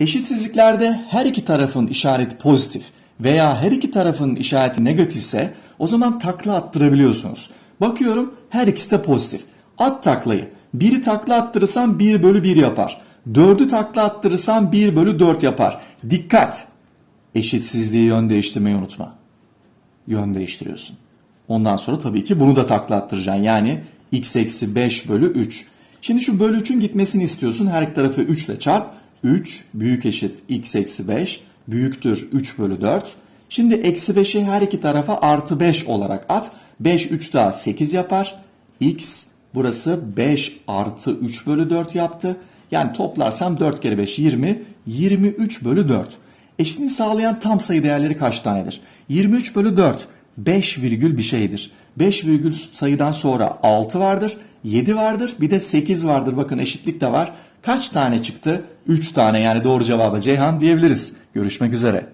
Eşitsizliklerde her iki tarafın işareti pozitif veya her iki tarafın işareti negatifse o zaman takla attırabiliyorsunuz. Bakıyorum her ikisi de pozitif. At taklayı. Biri takla attırırsan 1 bölü 1 yapar. Dördü takla attırırsan 1 bölü 4 yapar. Dikkat! Eşitsizliği yön değiştirmeyi unutma. Yön değiştiriyorsun. Ondan sonra tabii ki bunu da takla attıracaksın. Yani x eksi 5 bölü 3. Şimdi şu bölü 3'ün gitmesini istiyorsun. Her iki tarafı 3 ile çarp. 3 büyük eşit x eksi 5 büyüktür 3 bölü 4. Şimdi eksi 5'i her iki tarafa artı 5 olarak at. 5 3 daha 8 yapar. x burası 5 artı 3 bölü 4 yaptı. Yani toplarsam 4 kere 5 20. 23 bölü 4. Eşitliğini sağlayan tam sayı değerleri kaç tanedir? 23 bölü 4 5 virgül bir şeydir. 5 virgül sayıdan sonra 6 vardır, 7 vardır, bir de 8 vardır. Bakın eşitlik de var. Kaç tane çıktı? 3 tane yani doğru cevaba Ceyhan diyebiliriz. Görüşmek üzere.